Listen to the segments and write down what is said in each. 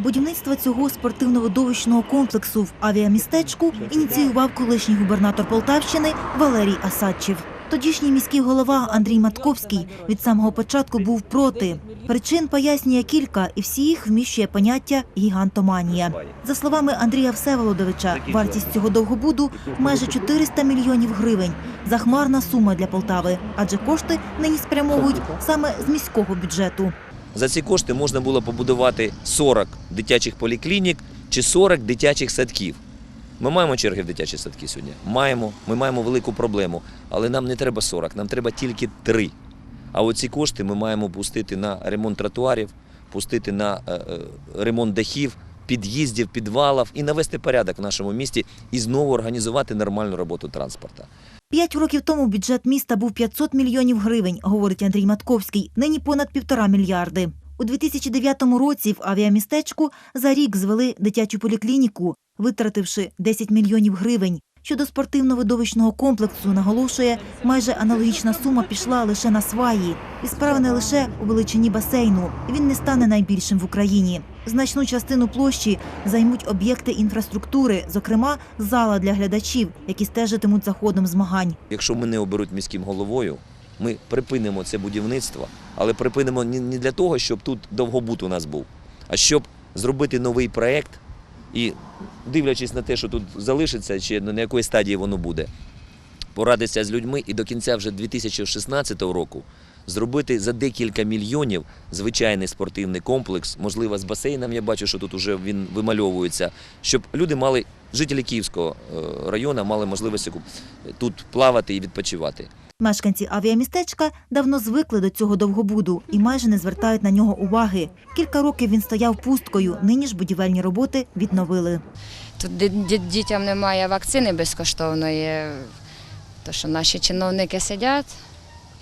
Будівництво цього спортивно-видовищного комплексу в авіамістечку ініціював колишній губернатор Полтавщини Валерій Асадчев. Тодішній міський голова Андрій Матковський від самого початку був проти. Причин пояснює кілька, і всі їх вміщує поняття гігантоманія. За словами Андрія Всеволодовича, вартість цього довгобуду майже 400 мільйонів гривень. Захмарна сума для Полтави, адже кошти нині спрямовують саме з міського бюджету. За ці кошти можна було побудувати 40 дитячих поліклінік чи 40 дитячих садків. Ми маємо черги в дитячі садки сьогодні. Маємо, ми маємо велику проблему, але нам не треба 40, нам треба тільки 3. А оці кошти ми маємо пустити на ремонт тротуарів, пустити на е, е, ремонт дахів, під'їздів, підвалів і навести порядок в нашому місті і знову організувати нормальну роботу транспорту. П'ять років тому бюджет міста був 500 мільйонів гривень, говорить Андрій Матковський. Нині понад півтора мільярди. У 2009 році в авіамістечку за рік звели дитячу поліклініку, витративши 10 мільйонів гривень. Щодо спортивно-видовищного комплексу, наголошує, майже аналогічна сума пішла лише на сваї. І справа не лише у величині басейну. Він не стане найбільшим в Україні. Значну частину площі займуть об'єкти інфраструктури, зокрема зала для глядачів, які стежитимуть за ходом змагань. Якщо мене оберуть міським головою, ми припинимо це будівництво, але припинимо не для того, щоб тут довгобут у нас був, а щоб зробити новий проєкт і, дивлячись на те, що тут залишиться, чи на якої стадії воно буде, порадитися з людьми і до кінця вже 2016 року зробити за декілька мільйонів звичайний спортивний комплекс, можливо, з басейном. Я бачу, що тут вже він вимальовується, щоб люди мали, жителі Київського е, району мали можливість тут плавати і відпочивати. Мешканці авіамістечка давно звикли до цього довгобуду і майже не звертають на нього уваги. Кілька років він стояв пусткою. Нині ж будівельні роботи відновили. Тут ді- ді- дітям немає вакцини безкоштовної, то що наші чиновники сидять,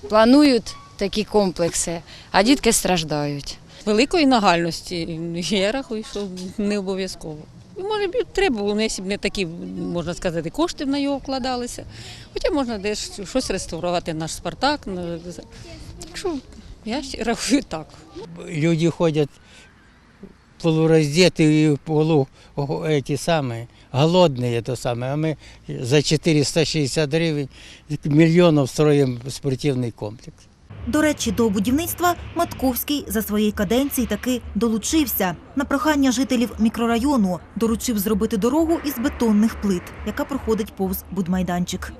планують такі комплекси, а дітки страждають. великої нагальності. Я рахую, що не обов'язково. І, Може б і треба було, ну, якщо б не такі, можна сказати, кошти на його вкладалися. Хоча можна десь щось реставрувати наш Спартак. ну, Так що я ще рахую так. люди ходят полураздетые и полу о, эти самые, голодные это самое, а мы за 460 гривен миллионов строим спортивный комплекс. До речі, до будівництва Матковський за своєї каденції таки долучився. На прохання жителів мікрорайону доручив зробити дорогу із бетонних плит, яка проходить повз будмайданчик.